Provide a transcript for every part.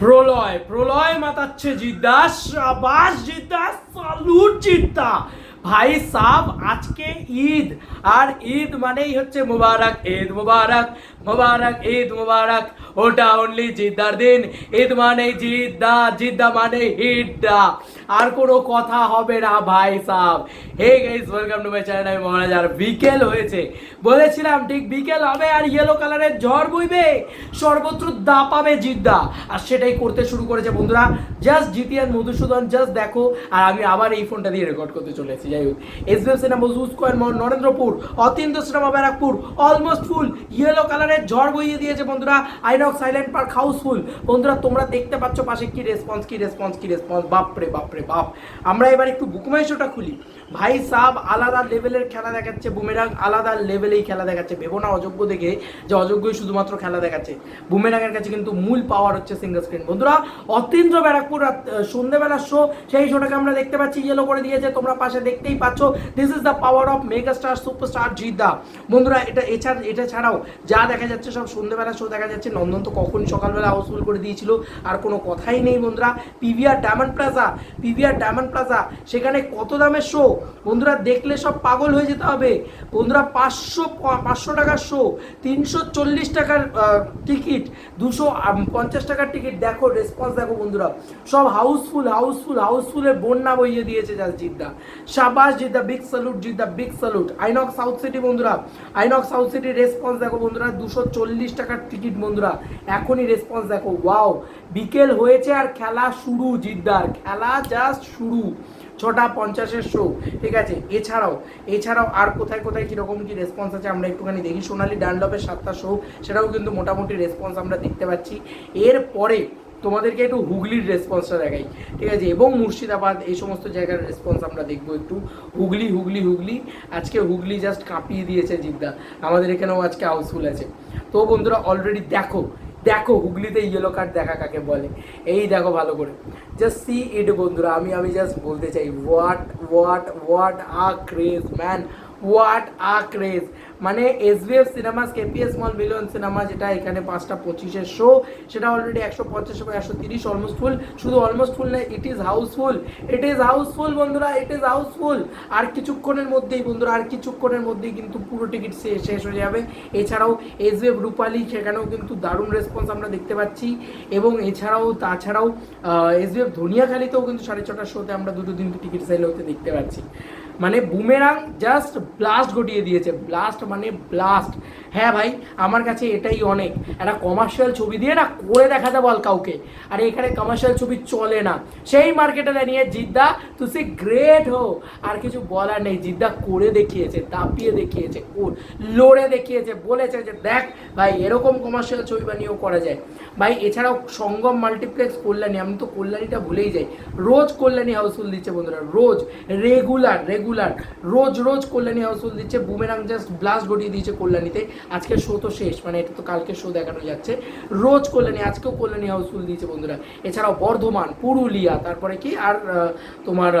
প্রলয় প্রলয় মাতাচ্ছে জিদ্দাস আবাস জিদ্দাস সালুট জিদ্দা। ভাই সাব, আজকে ঈদ। আর ঈদ মানেই হচ্ছে মুবারক, ঈদ মুবারক মুবারক, ঈদ মুবারক। ওটা অনলি জিদ্দার দিন। ঈদ মানে জিদ্দা জিদ্দা মানে ঈদটা। আর কোনো কথা হবে না ভাই sub. Hey guys welcome to my channel আমি মহারাজ। আর বিকেল হয়েছে। বলেছিলাম, ঠিক বিকেল হবে আর ইয়েলো কালারের ঝড় বইবে। সর্বত্র দা পাবে জিদ্দা। আর সেটাই করতে শুরু করেছে বন্ধুরা। জাস্ট জিতিয়ান মধুসূদন জাস্ট দেখো। আর আমি আবার এই ফোনটা দিয়ে রেকর্ড করতে চলেছি। যাই হোক S B F cinema zoo square Narendrapur, Atindra cinema Barrackpore almost full yellow কালারের ঝড় বইয়ে দিয়েছে বন্ধুরা আইনক সাইলেন্ট পার্ক হাউসফুল বন্ধুরা, তোমরা দেখতে পাচ্ছ পাশে কি রেসপন্স কি রেসপন্স কি রেসপন্স বাপরে বাপরে, বাপ। আমরা এবার একটু বুকমাই শোটা খুলি। ভাই সাব আলাদা লেভেলের খেলা দেখাচ্ছে, বুমেরাং আলাদা লেভেলেই খেলা দেখাচ্ছে। ভেবো না অযোগ্য দেখে যে অযোগ্যই শুধুমাত্র খেলা দেখাচ্ছে। বুমেরাঙের কাছে কিন্তু মূল পাওয়ার হচ্ছে সিঙ্গল স্ক্রিন বন্ধুরা, অতীন্দ্র ব্যারাকপুর সন্ধ্যেবেলার শো সেই শোটাকে আমরা দেখতে পাচ্ছি ইয়েলো করে দিয়েছে। তোমরা পাশে দেখতেই পাচ্ছ this is the power of mega star superstar Jidda বন্ধুরা, এটা এছাড়া, এটা ছাড়াও যা দেখা যাচ্ছে সব সন্ধ্যেবেলা শো দেখা যাচ্ছে। নন্দন তো কখন সকালবেলা হাউসফুল করে দিয়েছিল, আর কোনো কথাই নেই বন্ধুরা। PVR Diamond Plaza PVR Diamond Plaza সেখানে কত দামের শো বন্ধুরা, দেখলে সব পাগল হয়ে যেতে হবে। বন্ধুরা, পাঁচশো পাঁচশো টাকার শো তিনশো চল্লিশ টাকার টিকিট দুশো পঞ্চাশ টাকার টিকিট দেখো রেসপন্স দেখো বন্ধুরা। সব হাউসফুল হাউসফুল হাউসফুলের বন্যা বইয়ে দিয়েছে যা Jidda. শাবাস Jidda big salute Jidda big salute INOX South City বন্ধুরা আইনক সাউথ সিটির রেসপন্স দেখো বন্ধুরা, দুশো চল্লিশ টাকার টিকিট বন্ধুরা, এখনই রেসপন্স দেখো ওয়াও বিকেল হয়েছে আর খেলা শুরু জিদ্দার, খেলা জাস্ট শুরু। ছটা পঞ্চাশের শো ঠিক আছে? এছাড়াও এছাড়াও আর কোথায় কোথায় কীরকম কী রেসপন্স আছে আমরা একটুখানি দেখি। সোনালি ডানলপের সাতটা শো সেটাও কিন্তু মোটামুটি রেসপন্স আমরা দেখতে পাচ্ছি। এরপরে তোমাদেরকে একটু হুগলির রেসপন্সটা দেখাই, ঠিক আছে? এবং মুর্শিদাবাদ, এই সমস্ত জায়গার রেসপন্স আমরা দেখব একটু। হুগলি হুগলি হুগলি, আজকে হুগলি জাস্ট কাঁপিয়ে দিয়েছে জিদ্দা। আমাদের এখানেও আজকে হাউসফুল আছে। তো বন্ধুরা অলরেডি দেখো দেখো, হুগলিতে ইয়েলো কার্ড দেখা কাকে বলে? এই দেখো ভালো করে। জাস্ট সি ইট বন্ধুরা। আমি আমি জাস্ট বলতে চাই what what what a craze man what a craze মানে S B F cinemas KPS mall million cinema যেটা এখানে পাঁচটা পঁচিশের শো সেটা অলরেডি একশো পঞ্চাশ এবং একশো তিরিশ অলমোস্ট ফুল শুধু অলমোস্ট ফুল না it is housefull it is housefull বন্ধুরা ইট ইজ হাউসফুল আর কিছুক্ষণের মধ্যেই, বন্ধুরা, আর কিছুক্ষণের মধ্যেই কিন্তু পুরো টিকিট শেষ হয়ে যাবে। এছাড়াও এস বি এফ রূপালী সেখানেও কিন্তু দারুণ রেসপন্স আমরা দেখতে পাচ্ছি। এবং এছাড়াও, তাছাড়াও এস বি এফ ধনিয়াখালিতেও কিন্তু সাড়ে ছটার শোতে আমরা দুটো তিনটে টিকিট সেল হতে দেখতে পাচ্ছি। মানে বুমেরাং জাস্ট ব্লাস্ট ঘটিয়ে দিয়েছে। ব্লাস্ট মানে ব্লাস্ট হ্যাঁ ভাই, আমার কাছে এটাই অনেক। একটা কমার্শিয়াল ছবি দিয়ে না করে দেখাতে বল কাউকে। আর এখানে কমার্শিয়াল ছবি চলে না। সেই মার্কেটে দাঁড়িয়ে জিদ্দা, তুই গ্রেট হো। আর কিছু বলার নেই। জিদ্দা করে দেখিয়েছে, দাপিয়ে দেখিয়েছে লড়ে দেখিয়েছে, বলেছে যে দেখ ভাই, এরকম কমার্শিয়াল ছবি বানিয়েও করা যায়। ভাই, এছাড়াও সঙ্গম মাল্টিপ্লেক্স কল্যাণী, আমি তো কল্যাণীটা ভুলেই যাই। রোজ কল্যাণী হাউসফুল দিচ্ছে বন্ধুরা, রোজ। রেগুলার রেগুলার রোজ রোজ কল্যাণী হাউসফুল দিচ্ছে। বুমেরাং জাস্ট ব্লাস্ট ঘটিয়ে দিয়েছে কল্যাণীতে। আজকের শো তো শেষ মানে এটা তো কালকে শো দেখানো যাচ্ছে। রোজ কল্যাণী, আজকেও কল্যাণী হাউসফুল দিয়েছে বন্ধুরা। এছাড়াও বর্ধমান, পুরুলিয়া, তারপরে কি? আর তোমার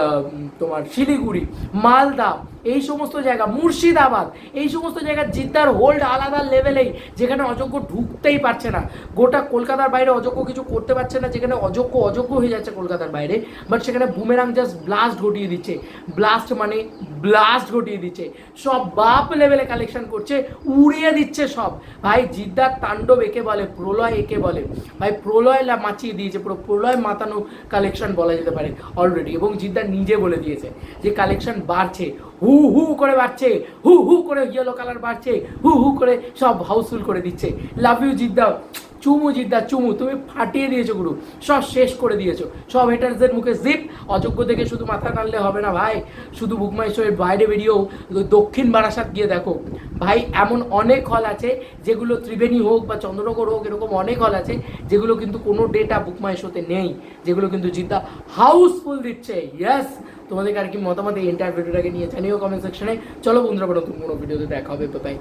তোমার শিলিগুড়ি, মালদা এই সমস্ত জায়গা, মুর্শিদাবাদ, এই সমস্ত জায়গা জিদ্দার হোল্ড আলাদা লেভেলেই যেখানে অযোগ্য ঢুকতেই পারছে না। গোটা কলকাতার বাইরে অযোগ্য কিছু করতে পারছে না, যেখানে অযোগ্য অযোগ্য হয়ে যাচ্ছে কলকাতার বাইরে বাট সেখানে বুমেরাং জাস্ট ব্লাস্ট ঘটিয়ে দিচ্ছে। ব্লাস্ট মানে ব্লাস্ট ঘটিয়ে দিচ্ছে। সব বাপ লেভেলে কালেকশন করছে, উড়িয়ে দিচ্ছে সব। ভাই, জিদ্দার তাণ্ডব একে বলে, প্রলয় একে বলে। ভাই, প্রলয় মাচিয়ে দিয়েছে, পুরো প্রলয় মাতানো কালেকশন বলা যেতে পারে অলরেডি এবং জিদ্দার নিজে বলে দিয়েছে যে কালেকশন বাড়ছে। হু হু করে বাড়ছে, হু হু করে ইয়েলো কালার বাড়ছে, হু হু করে সব হাউসফুল করে দিচ্ছে। লাভ ইউ জিদ্দা চুমু জিদ্দা, চুমু, তুমি ফাটিয়ে দিয়েছ গুরু, সব শেষ করে দিয়েছ। সব হেটার্সদের মুখে জিপ অযোগ্য দেখে শুধু মাথা টানলে হবে না ভাই। শুধু বুকমাই শোয়ের বাইরে বেরিয়েও দক্ষিণ বারাসাত গিয়ে দেখো। ভাই, এমন অনেক হল আছে যেগুলো ত্রিবেণী হোক বা চন্দ্রনগর হোক, এরকম অনেক হল আছে যেগুলো কিন্তু কোনো ডেটা বুকমাই শোতে নেই, যেগুলো কিন্তু জিদ্দা হাউসফুল দিচ্ছে। ইয়েস তোমাদের আর কি মতামত? এই এন্টায়ার ভিডিওটাকে নিয়ে জানিও কমেন্ট সেকশনে চলো বন্ধুরা নতুন কোনো ভিডিওতে দেখা হবে। বাই